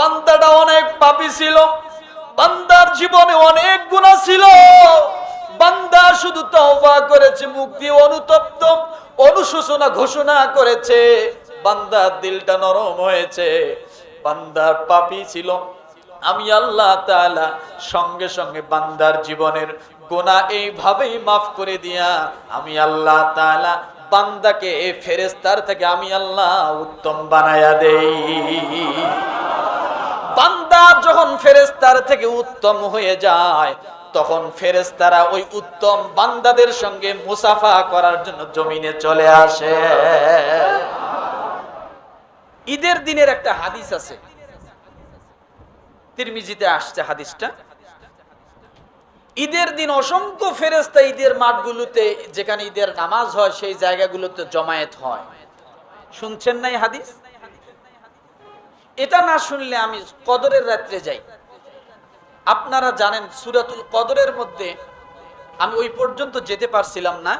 বান্দাটা অনেক পাপী ছিল। বান্দার জীবনে অনেক গুণা ছিল। বান্দা শুধু তওবা করেছে মুক্তি অনুতপ্ত, অনুশোচনা ঘোষণা করেছে। বান্দার দিলটা নরম হয়েছে। বান্দার পাপী ছিল। আমি আল্লাহ তাআলা সঙ্গে সঙ্গে বান্দার জীবনের গোনা এইভাবেই মাফ করে দিয়া আমি আল্লাহ তাআলা বান্দাকে ফেরেস্তার থেকে আমি আল্লাহ উত্তম বানায়া দেই। বান্দা যখন ফেরেস্তার থেকে উত্তম হয়ে যায়, তখন ফেরেস্তারা ওই উত্তম বান্দাদের সঙ্গে মুসাফা করার জন্য জমিনে চলে আসে। ঈদের দিনের একটা হাদিস আছে। তিরমিজিতে আসছে হাদিসটা। ঈদের দিন অসংখ্য ফেরেস্তা ঈদের মাঠগুলোতে, যেখানে ঈদের নামাজ হয়, সেই জায়গাগুলোতে জমায়েত হয়। শুনছেন নাই হাদিস? এটা না শুনলে আমি কদরের রাত্রে যাই। আপনারা জানেন সুরাতুল কদরের মধ্যে আমি ওই পর্যন্ত যেতে পারছিলাম না।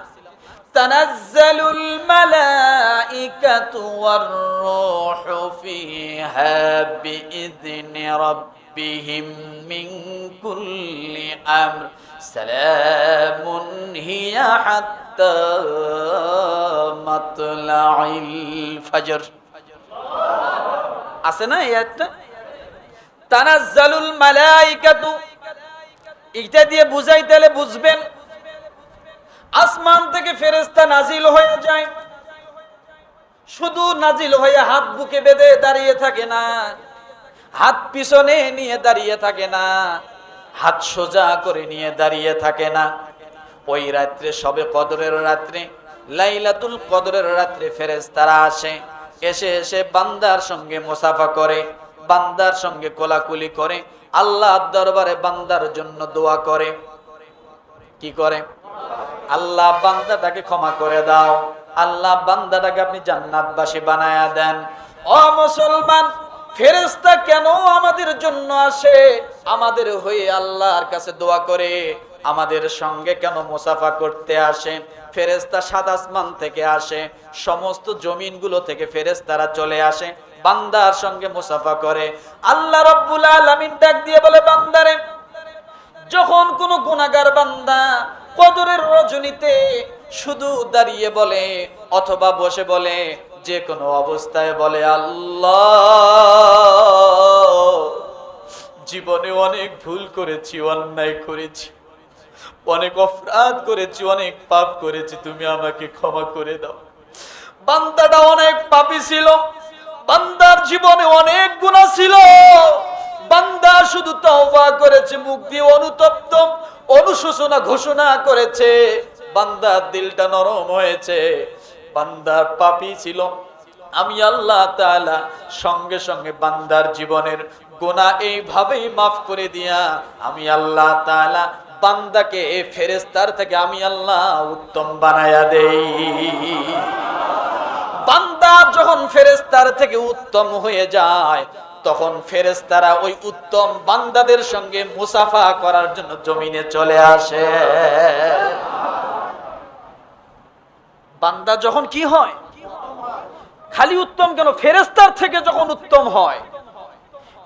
তানাজ্জালুল মালাইকাতু ওয়ার রূহু ফিহা বিইذনি রাব্বিহিম মিন কুল্লি আমর। সালামুন হিয়া হাত্তা মাতলাইল ফজর। আছে না এই আয়াতটা? তানাজ্জালুল মালাইকাতু। এটা দিয়ে বুঝাই তাহলে বুঝবেন, আসমান থেকে ফেরেশতা নাজিল হয়ে যায়। শুধু নাজিল হয়ে হাত বুকে বেঁধে দাঁড়িয়ে থাকে না, হাত পিছনে নিয়ে দাঁড়িয়ে থাকে না, হাত সোজা করে নিয়ে দাঁড়িয়ে থাকে না। ওই রাত্রে সবে কদরের রাত্রে, লাইলাতুল কদরের রাত্রে ফেরেশতারা আসে। এসে এসে বান্দার সঙ্গে মুসাফা করে, বান্দার সঙ্গে কোলাকুলি করে আল্লাহর দরবারে বান্দার জন্য দোয়া করে। কি করে? আল্লাহ বান্দাটাকে ক্ষমা করে দাও। আল্লাহ বান্দাটাকে আপনি জান্নাতবাসী বানায়া দেন। ও মুসলমান, ফেরেশতা কেন আমাদের জন্য আসে? আমাদের হয়ে আল্লাহর কাছে দোয়া করে। আমাদের সঙ্গে কেন মুসাফা করতে আসে? ফেরেশতা সাত আসমান থেকে আসে। সমস্ত জমিনগুলো থেকে ফেরেশতারা চলে আসে। বান্দার সঙ্গে মুসাফা করে। আল্লাহ রব্বুল আলামিন ডাক দিয়ে বলে, বান্দারে, যখন কোনো গুণাগার বান্দা কদরের রজনীতে শুধু দাঁড়িয়ে বলে অথবা বসে বলে, যে কোনো অবস্থায় বলে, আল্লাহ, জীবনে অনেক ভুল করেছি, অন্যায় করেছি। অনেক অপরাধ করেছি, অনেক পাপ করেছি, তুমি আমাকে ক্ষমা করে দাও। বান্দাটা অনেক পাপী ছিল, বান্দার জীবনে অনেক গুণা ছিল। বান্দা শুধু তওবা করেছে মুক্তি অনুতপ্ত, অনুশোচনা ঘোষণা করেছে। বান্দার দিলটা নরম হয়েছে, বান্দার পাপি ছিল। আমি আল্লাহ তাআলা সঙ্গে সঙ্গে বান্দার জীবনের গোনা এইভাবেই মাফ করে দিয়া, আমি আল্লাহ তাআলা বান্দাকে, এ ফেরেস্তার থেকে আমি আল্লাহ উত্তম বানায়া দেই। বান্দা যখন ফেরেস্তার থেকে উত্তম হয়ে যায়, তখন ফেরেস্তারা ওই উত্তম বান্দাদের সঙ্গে মুসাফা করার জন্য জমিনে চলে আসে। বান্দা যখন কি হয়? খালি উত্তম কেন? ফেরেস্তার থেকে যখন উত্তম হয়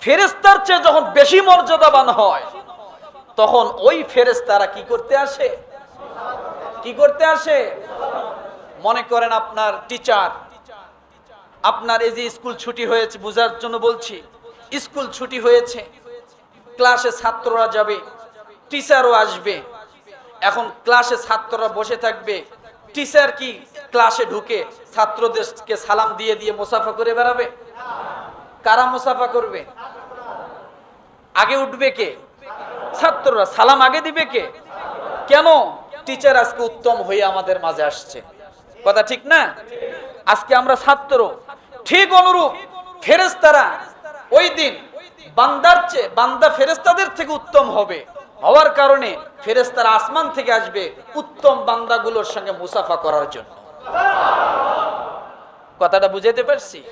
ফেরেস্তার চেয়ে যখন বেশি মর্যাদাবান হয় তখন ওই ফেরেস্তারা কি করতে আসে? কি করতে আসে? মনে করেন আপনার টিচার, আপনার এই যে স্কুল ছুটি হয়েছে বোঝার জন্য বলছি, স্কুল ছুটি হয়েছে, ক্লাসে ছাত্ররা যাবে, টিচারও আসবে। এখন ক্লাসে ছাত্ররা বসে থাকবে, টিচার কি ক্লাসে ঢুকে ছাত্রদেরকে সালাম দিয়ে দিয়ে মুসাফা করে বেড়াবে? কারা মুসাফা করবে? আগে উঠবে কে? ছাত্ররা সালাম আগে দিবে কে? কেন? টিচার আজকে উত্তম হয়ে আমাদের মাঝে আসছে। কথা ঠিক না? আজকে আমরা ছাত্র। ঠিক অনুরূপ ফেরেস্তারা ওই দিন বান্দার চেয়ে বান্দা ফেরেস্তাদের থেকে উত্তম হবে। হওয়ার কারণে ফেরেস্তারা আসমান থেকে আসবে উত্তম বান্দাগুলোর সঙ্গে মুসাফা করার জন্য। কথাটা বুঝাইতে পারছি?